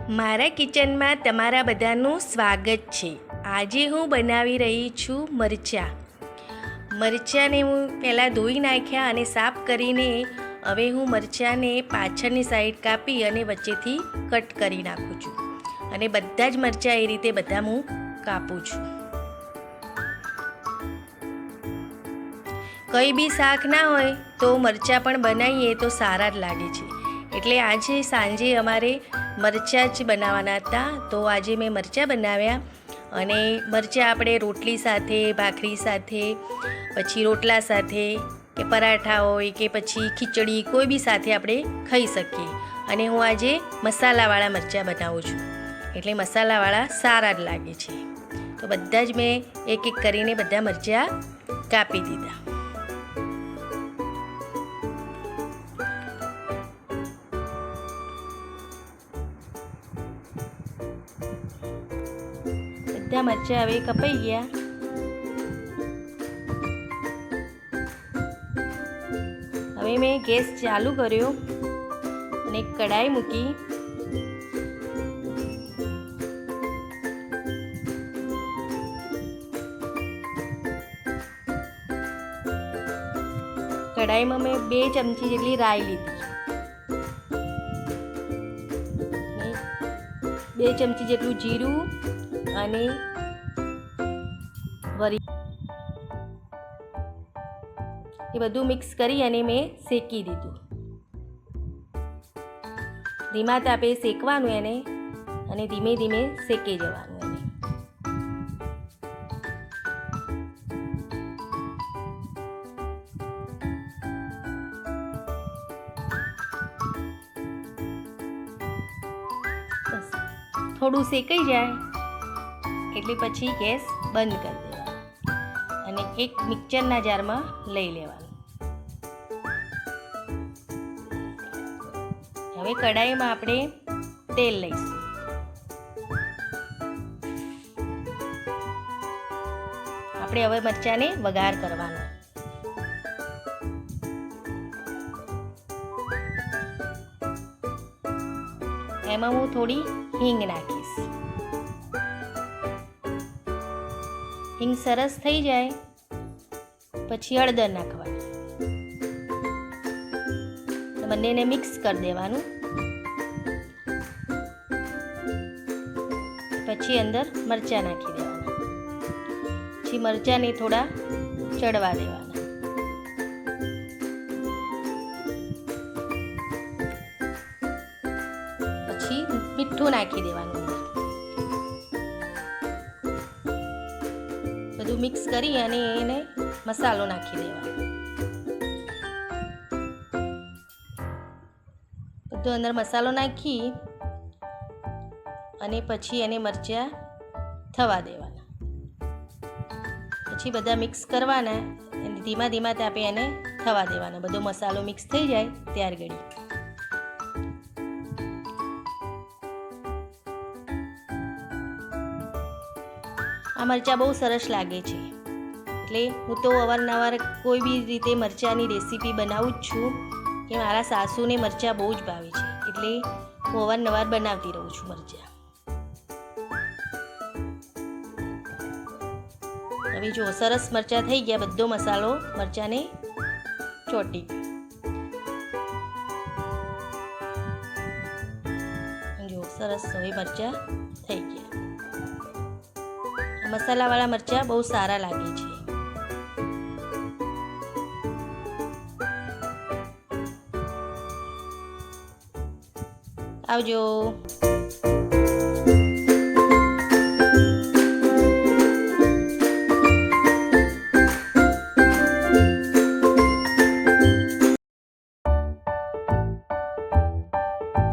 મારા કિચનમાં તમારા બધાનું સ્વાગત છે. આજે હું બનાવી રહી છું મરચાં. મરચાંને હું પહેલાં ધોઈ નાખ્યા અને સાફ કરીને હવે હું મરચાંને પાછળની સાઈડ કાપી અને વચ્ચેથી કટ કરી નાખું છું. અને બધા જ મરચાં એ રીતે બધા હું કાપું છું. કંઈ બી શાક ના હોય તો મરચાં પણ બનાવીએ તો સારા જ લાગે છે. એટલે આજે સાંજે અમારે મરચાં જ બનાવવાના હતા. તો આજે મેં મરચાં બનાવ્યા અને મરચાં આપણે રોટલી સાથે, ભાખરી સાથે, પછી રોટલા સાથે કે પરાઠા હોય કે પછી ખીચડી કોઈ બી સાથે આપણે ખાઈ શકીએ. અને હું આજે મસાલાવાળા મરચાં બનાવું છું. એટલે મસાલાવાળા સારા જ લાગે છે. તો બધા જ મેં એક એક કરીને બધા મરચાં કાપી દીધા. બધા મરચાં હવે કપાઈ ગયા. હવે મેં ગેસ ચાલુ કર્યો અને કડાઈ મૂકી. કઢાઈમાં મેં બે ચમચી જેટલી રાઈ લીધી. બે ચમચી જેટલું જીરું અને વરી એ બધું મિક્સ કરી અને મેં શેકી દીધું. ધીમા તાપે શેકવાનું એને અને ધીમે ધીમે શેકી જવાનું એને. થોડું શેકાઈ જાય. એટલે પછી ગેસ બંધ કરી દેવાનો અને એક મિક્સરના જારમાં લઈ લેવાનું. હવે કઢાઈમાં આપણે તેલ લઈશું. આપણે હવે મરચાંને વઘાર કરવાનો. એમાં હું થોડી હિંગ નાખીશ. હિંગ સરસ થઈ જાય, પછી હળદર નાખવાની. બંનેને મિક્સ કરી દેવાનું. પછી અંદર મરચાં નાખી દેવાના. પછી મરચાંને થોડા ચડવા દેવાના. પછી મીઠું નાખી દેવાનું. બધું મિક્સ કરી અને એને મસાલો નાખી દેવાનો. બધું અંદર મસાલો નાખી અને પછી એને મરચાં થવા દેવાના. પછી બધા મિક્સ કરવાના અને ધીમા ધીમા તાપે એને થવા દેવાના. બધો મસાલો મિક્સ થઈ જાય ત્યાર ઘડી આ મરચાં બહુ સરસ લાગે છે. એટલે હું તો અવારનવાર કોઈ બી રીતે મરચાંની રેસીપી બનાવું જ છું કે મારા સાસુને મરચાં બહુ જ ભાવે છે. એટલે હું અવારનવાર બનાવતી રહું છું મરચાં. હવે જો સરસ મરચાં થઈ ગયા બધો મસાલો મરચાંને ચોટી. જો સરસ હવે મરચાં થઈ ગયા. મસાલાવાળા મરચાં બહુ સારા લાગે છે. આવજો.